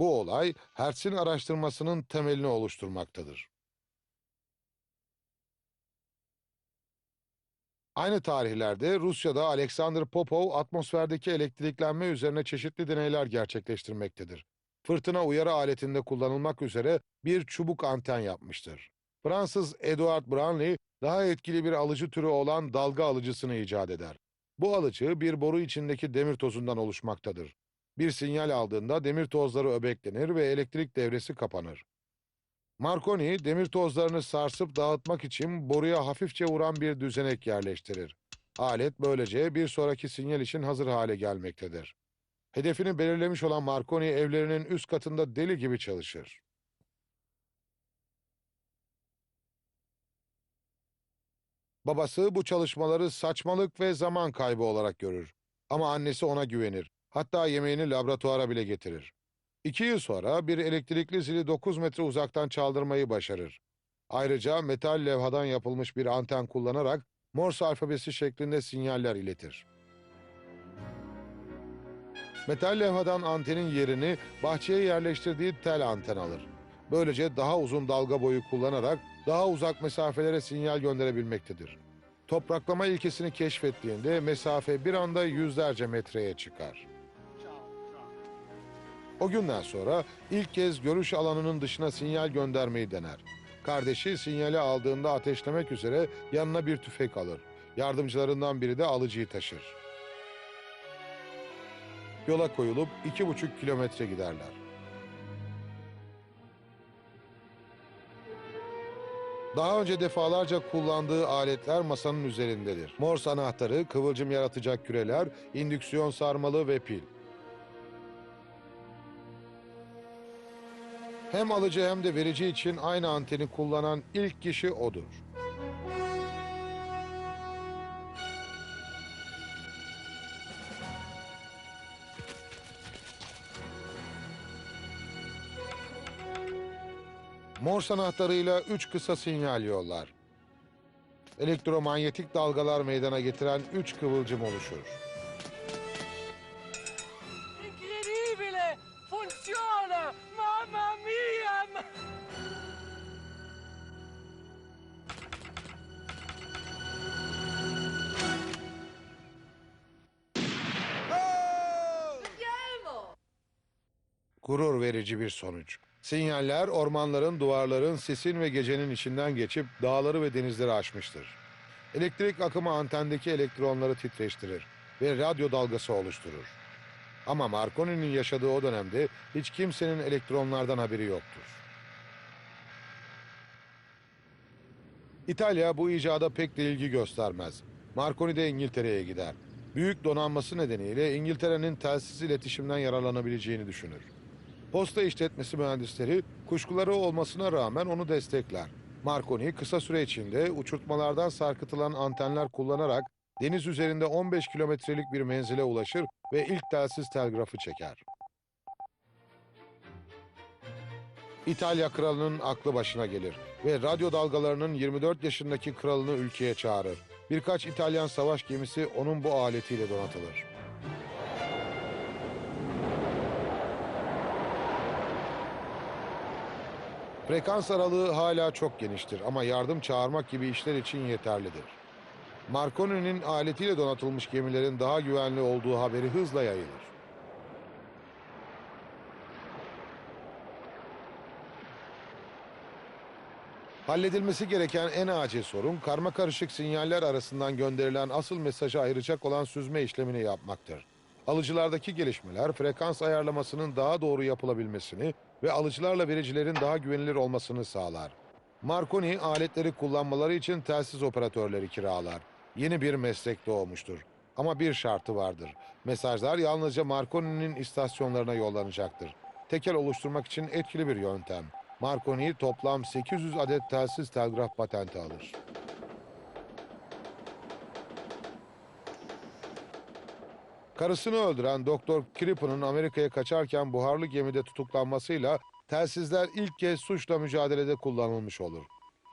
Bu olay Hertz'in araştırmasının temelini oluşturmaktadır. Aynı tarihlerde Rusya'da Alexander Popov atmosferdeki elektriklenme üzerine çeşitli deneyler gerçekleştirmektedir. Fırtına uyarı aletinde kullanılmak üzere bir çubuk anten yapmıştır. Fransız Edouard Branly daha etkili bir alıcı türü olan dalga alıcısını icat eder. Bu alıcı bir boru içindeki demir tozundan oluşmaktadır. Bir sinyal aldığında demir tozları öbeklenir ve elektrik devresi kapanır. Marconi demir tozlarını sarsıp dağıtmak için boruya hafifçe vuran bir düzenek yerleştirir. Alet böylece bir sonraki sinyal için hazır hale gelmektedir. Hedefini belirlemiş olan Marconi evlerinin üst katında deli gibi çalışır. Babası bu çalışmaları saçmalık ve zaman kaybı olarak görür. Ama annesi ona güvenir. Hatta yemeğini laboratuvara bile getirir. İki yıl sonra bir elektrikli zili 9 metre uzaktan çaldırmayı başarır. Ayrıca metal levhadan yapılmış bir anten kullanarak Morse alfabesi şeklinde sinyaller iletir. Metal levhadan antenin yerini bahçeye yerleştirdiği tel anten alır. Böylece daha uzun dalga boyu kullanarak daha uzak mesafelere sinyal gönderebilmektedir. Topraklama ilkesini keşfettiğinde mesafe bir anda yüzlerce metreye çıkar. O günden sonra ilk kez görüş alanının dışına sinyal göndermeyi dener. Kardeşi sinyali aldığında ateşlemek üzere yanına bir tüfek alır. Yardımcılarından biri de alıcıyı taşır. Yola koyulup iki buçuk kilometre giderler. Daha önce defalarca kullandığı aletler masanın üzerindedir. Morse anahtarı, kıvılcım yaratacak küreler, indüksiyon sarmalı ve pil. Hem alıcı hem de verici için aynı anteni kullanan ilk kişi odur. Morse anahtarıyla üç kısa sinyal yollar. Elektromanyetik dalgalar meydana getiren üç kıvılcım oluşur. Gurur verici bir sonuç. Sinyaller ormanların, duvarların, sesin ve gecenin içinden geçip dağları ve denizleri aşmıştır. Elektrik akımı antendeki elektronları titreştirir ve radyo dalgası oluşturur. Ama Marconi'nin yaşadığı o dönemde hiç kimsenin elektronlardan haberi yoktur. İtalya bu icada pek de ilgi göstermez. Marconi de İngiltere'ye gider. Büyük donanması nedeniyle İngiltere'nin telsiz iletişimden yararlanabileceğini düşünür. Posta işletmesi mühendisleri kuşkuları olmasına rağmen onu destekler. Marconi kısa süre içinde uçurtmalardan sarkıtılan antenler kullanarak deniz üzerinde 15 kilometrelik bir menzile ulaşır ve ilk telsiz telgrafı çeker. İtalya kralının aklı başına gelir ve radyo dalgalarının 24 yaşındaki kralını ülkeye çağırır. Birkaç İtalyan savaş gemisi onun bu aletiyle donatılır. Frekans aralığı hala çok geniştir ama yardım çağırmak gibi işler için yeterlidir. Marconi'nin aletiyle donatılmış gemilerin daha güvenli olduğu haberi hızla yayılır. Halledilmesi gereken en acil sorun karma karışık sinyaller arasından gönderilen asıl mesajı ayıracak olan süzme işlemini yapmaktır. Alıcılardaki gelişmeler frekans ayarlamasının daha doğru yapılabilmesini ve alıcılarla vericilerin daha güvenilir olmasını sağlar. Marconi aletleri kullanmaları için telsiz operatörleri kiralar. Yeni bir meslek doğmuştur. Ama bir şartı vardır. Mesajlar yalnızca Marconi'nin istasyonlarına yollanacaktır. Tekel oluşturmak için etkili bir yöntem. Marconi toplam 800 adet telsiz telgraf patenti alır. Karısını öldüren Doktor Krippen'ın Amerika'ya kaçarken buharlı gemide tutuklanmasıyla telsizler ilk kez suçla mücadelede kullanılmış olur.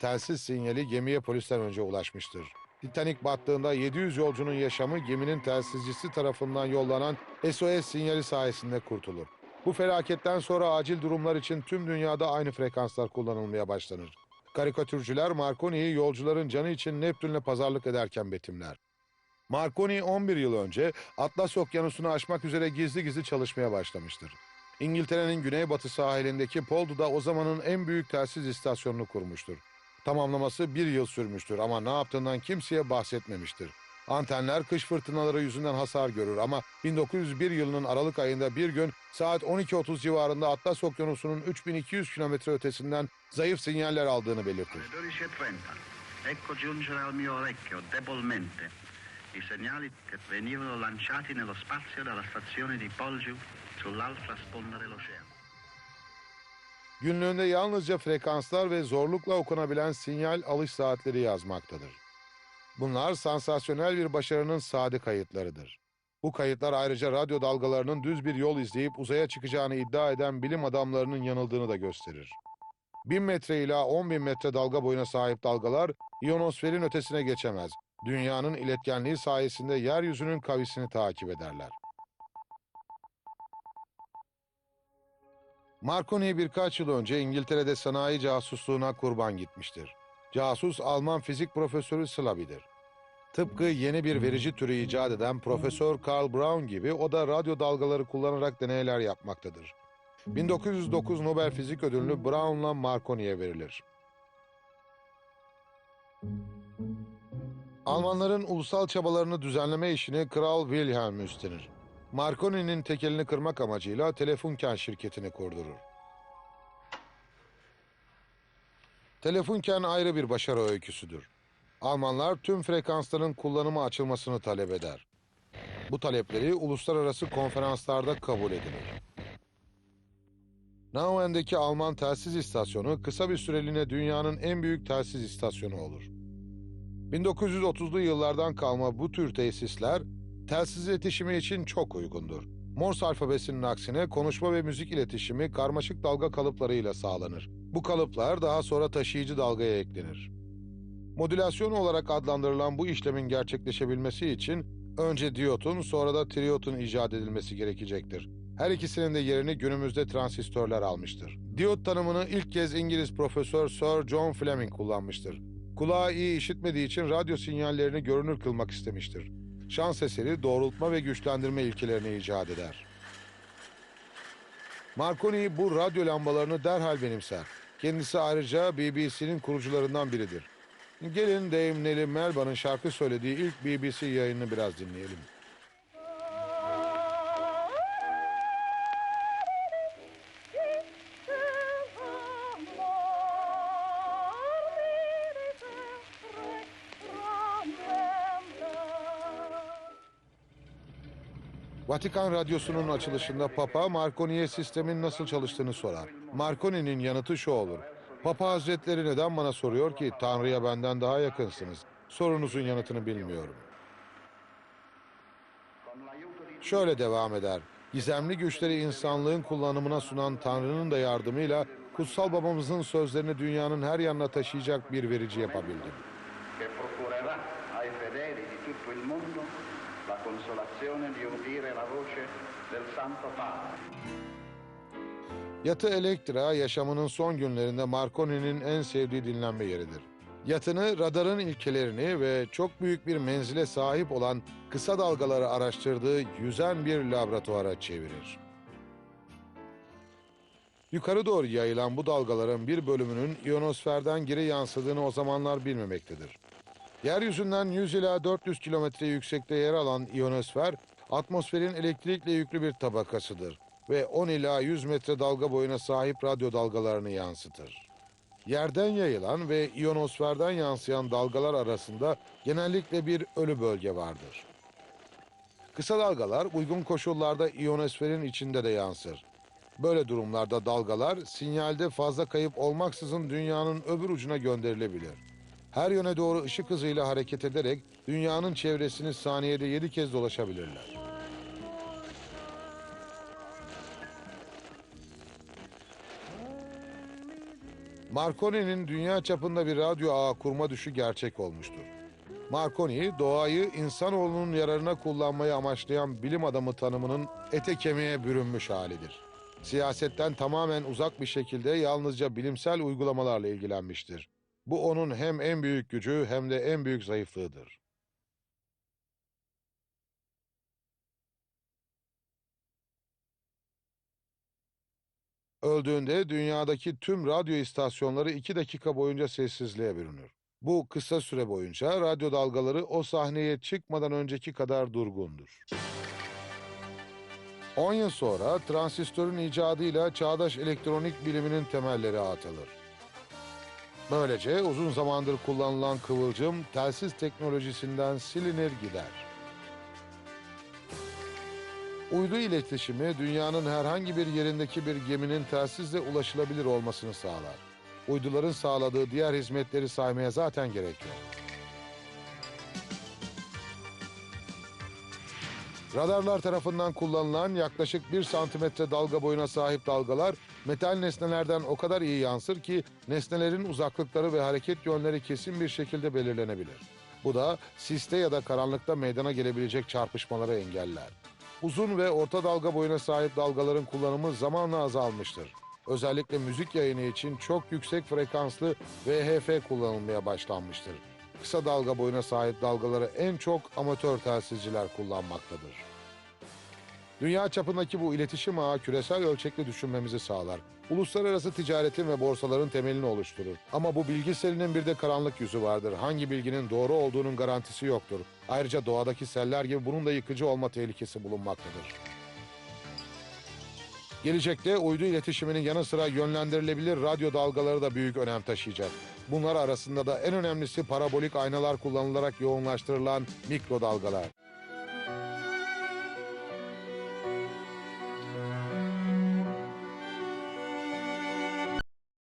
Telsiz sinyali gemiye polisten önce ulaşmıştır. Titanic battığında 700 yolcunun yaşamı geminin telsizcisi tarafından yollanan SOS sinyali sayesinde kurtulur. Bu felaketten sonra acil durumlar için tüm dünyada aynı frekanslar kullanılmaya başlanır. Karikatürcüler Marconi'yi yolcuların canı için Neptün'le pazarlık ederken betimler. Marconi 11 yıl önce Atlas Okyanusu'nu aşmak üzere gizli gizli çalışmaya başlamıştır. İngiltere'nin güneybatı sahilindeki Poldu'da o zamanın en büyük telsiz istasyonunu kurmuştur. Tamamlaması bir yıl sürmüştür ama ne yaptığından kimseye bahsetmemiştir. Antenler kış fırtınaları yüzünden hasar görür ama 1901 yılının Aralık ayında bir gün saat 12.30 civarında Atlas Okyanusu'nun 3200 kilometre ötesinden zayıf sinyaller aldığını belirtir. Alle 12.30. Ecco giungere al mio orecchio, debolmente, i segnali che venivano lanciati nello spazio dalla stazione di Polgiu sull'altra sponda dell'oceano. Günlüğünde yalnızca frekanslar ve zorlukla okunabilen sinyal alış saatleri yazmaktadır. Bunlar sansasyonel bir başarının sade kayıtlarıdır. Bu kayıtlar ayrıca radyo dalgalarının düz bir yol izleyip uzaya çıkacağını iddia eden bilim adamlarının yanıldığını da gösterir. 1000 metre ila 10 bin metre dalga boyuna sahip dalgalar iyonosferin ötesine geçemez. Dünyanın iletkenliği sayesinde yeryüzünün kavisini takip ederler. Marconi birkaç yıl önce İngiltere'de sanayi casusluğuna kurban gitmiştir. Casus Alman fizik profesörü Slaby'dir. Tıpkı yeni bir verici türü icat eden Profesör Karl Brown gibi o da radyo dalgaları kullanarak deneyler yapmaktadır. 1909 Nobel Fizik Ödülünü Brown'la Marconi'ye verilir. Almanların ulusal çabalarını düzenleme işini Kral Wilhelm üstlenir. Marconi'nin tekelini kırmak amacıyla Telefunken şirketini kurdurur. Telefunken ayrı bir başarı öyküsüdür. Almanlar tüm frekansların kullanıma açılmasını talep eder. Bu talepleri uluslararası konferanslarda kabul edilir. Nauen'deki Alman telsiz istasyonu kısa bir süreliğine dünyanın en büyük telsiz istasyonu olur. 1930'lu yıllardan kalma bu tür tesisler telsiz iletişimi için çok uygundur. Morse alfabesinin aksine konuşma ve müzik iletişimi karmaşık dalga kalıplarıyla sağlanır. Bu kalıplar daha sonra taşıyıcı dalgaya eklenir. Modülasyon olarak adlandırılan bu işlemin gerçekleşebilmesi için önce diyotun sonra da triyotun icat edilmesi gerekecektir. Her ikisinin de yerini günümüzde transistörler almıştır. Diyot tanımını ilk kez İngiliz profesör Sir John Fleming kullanmıştır. Kulağı iyi işitmediği için radyo sinyallerini görünür kılmak istemiştir. Şans eseri doğrultma ve güçlendirme ilkelerini icat eder. Marconi bu radyo lambalarını derhal benimser. Kendisi ayrıca BBC'nin kurucularından biridir. Gelin Nellie Melba'nın şarkı söylediği ilk BBC yayınını biraz dinleyelim. Vatikan Radyosu'nun açılışında Papa Marconi'ye sistemin nasıl çalıştığını sorar. Marconi'nin yanıtı şu olur. Papa Hazretleri neden bana soruyor ki Tanrı'ya benden daha yakınsınız? Sorunuzun yanıtını bilmiyorum. Şöyle devam eder. Gizemli güçleri insanlığın kullanımına sunan Tanrı'nın da yardımıyla kutsal babamızın sözlerini dünyanın her yanına taşıyacak bir verici yapabildim. La consolazione di udire la voce del Santo Padre. Yatı Elektra yaşamının son günlerinde Marconi'nin en sevdiği dinlenme yeridir. Yatını radarın ilkelerini ve çok büyük bir menzile sahip olan kısa dalgaları araştırdığı yüzen bir laboratuvara çevirir. Yukarı doğru yayılan bu dalgaların bir bölümünün ionosferden geri yansıdığını o zamanlar bilmemektedir. Yeryüzünden 100 ila 400 kilometre yüksekte yer alan ionosfer, atmosferin elektrikle yüklü bir tabakasıdır ve 10 ila 100 metre dalga boyuna sahip radyo dalgalarını yansıtır. Yerden yayılan ve ionosferden yansıyan dalgalar arasında genellikle bir ölü bölge vardır. Kısa dalgalar uygun koşullarda ionosferin içinde de yansır. Böyle durumlarda dalgalar sinyalde fazla kayıp olmaksızın dünyanın öbür ucuna gönderilebilir. Her yöne doğru ışık hızıyla hareket ederek dünyanın çevresini saniyede 7 kez dolaşabilirler. Marconi'nin dünya çapında bir radyo ağı kurma düşü gerçek olmuştur. Marconi, doğayı insanoğlunun yararına kullanmayı amaçlayan bilim adamı tanımının ete kemiğe bürünmüş halidir. siyasetten tamamen uzak bir şekilde yalnızca bilimsel uygulamalarla ilgilenmiştir. Bu onun hem en büyük gücü hem de en büyük zayıflığıdır. Öldüğünde dünyadaki tüm radyo istasyonları iki dakika boyunca sessizliğe bürünür. Bu kısa süre boyunca radyo dalgaları o sahneye çıkmadan önceki kadar durgundur. 10 yıl sonra transistörün icadıyla çağdaş elektronik biliminin temelleri atılır. Böylece uzun zamandır kullanılan kıvılcım telsiz teknolojisinden silinir gider. Uydu iletişimi dünyanın herhangi bir yerindeki bir geminin telsizle ulaşılabilir olmasını sağlar. Uyduların sağladığı diğer hizmetleri saymaya zaten gerek yok. Radarlar tarafından kullanılan yaklaşık 1 santimetre dalga boyuna sahip dalgalar metal nesnelerden o kadar iyi yansır ki nesnelerin uzaklıkları ve hareket yönleri kesin bir şekilde belirlenebilir. Bu da siste ya da karanlıkta meydana gelebilecek çarpışmaları engeller. Uzun ve orta dalga boyuna sahip dalgaların kullanımı zamanla azalmıştır. Özellikle müzik yayını için çok yüksek frekanslı VHF kullanılmaya başlanmıştır. Kısa dalga boyuna sahip dalgaları en çok amatör telsizciler kullanmaktadır. Dünya çapındaki bu iletişim ağı küresel ölçekli düşünmemizi sağlar. Uluslararası ticaretin ve borsaların temelini oluşturur. Ama bu bilgi selinin bir de karanlık yüzü vardır. Hangi bilginin doğru olduğunun garantisi yoktur. Ayrıca doğadaki seller gibi bunun da yıkıcı olma tehlikesi bulunmaktadır. Gelecekte uydu iletişiminin yanı sıra yönlendirilebilir radyo dalgaları da büyük önem taşıyacak. Bunlar arasında da en önemlisi parabolik aynalar kullanılarak yoğunlaştırılan mikrodalgalar.